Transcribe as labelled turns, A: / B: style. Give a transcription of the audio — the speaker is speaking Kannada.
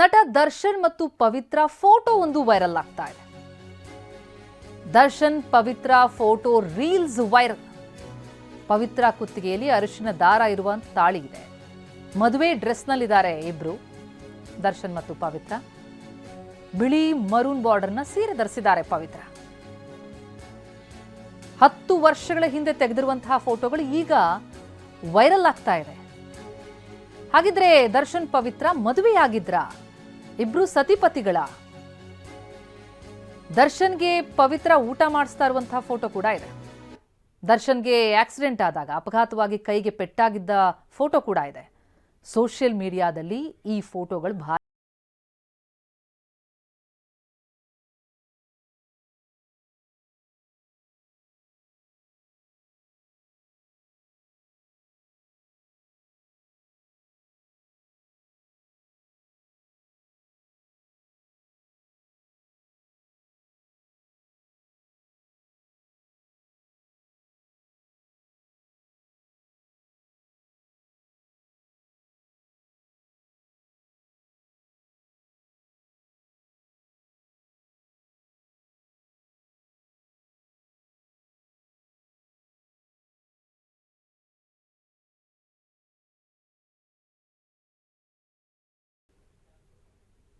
A: ನಟ ದರ್ಶನ್ ಮತ್ತು ಪವಿತ್ರ ಫೋಟೋ ಒಂದು ವೈರಲ್ ಆಗ್ತಾ ಇದೆ. Darshan, Pavithra photo reels viral. Pavithra ಕುತ್ತಿಗೆಯಲ್ಲಿ ಅರಿಶಿನ ದಾರ ಇರುವಂತ ತಾಳಿ ಇದೆ. ಮದುವೆ ಡ್ರೆಸ್ನಲ್ಲಿದ್ದಾರೆ ಇಬ್ರು, ದರ್ಶನ್ ಮತ್ತು ಪವಿತ್ರ. ಬಿಳಿ ಮರೂನ್ ಬಾರ್ಡರ್ನ ಸೀರೆ ಧರಿಸಿದ್ದಾರೆ ಪವಿತ್ರ. ಹತ್ತು ವರ್ಷಗಳ ಹಿಂದೆ ತೆಗೆದಿರುವಂತಹ ಫೋಟೋಗಳು ಈಗ ವೈರಲ್ ಆಗ್ತಾ ಇದೆ. ಹಾಗಿದ್ರೆ ದರ್ಶನ್, ಪವಿತ್ರ ಮದುವೆಯಾಗಿದ್ರ? ಇಬ್ರು ಸತಿಪತಿಗಳ. ದರ್ಶನ್ಗೆ ಪವಿತ್ರ ಊಟ ಮಾಡಿಸ್ತಾ ಇರುವಂತಹ ಫೋಟೋ ಕೂಡ ಇದೆ. ದರ್ಶನ್ಗೆ ಆಕ್ಸಿಡೆಂಟ್ ಆದಾಗ, ಅಪಘಾತವಾಗಿ ಕೈಗೆ ಪೆಟ್ಟಾಗಿದ್ದ ಫೋಟೋ ಕೂಡ ಇದೆ. ಸೋಷಿಯಲ್ ಮೀಡಿಯಾದಲ್ಲಿ ಈ ಫೋಟೋಗಳು ಭಾರಿ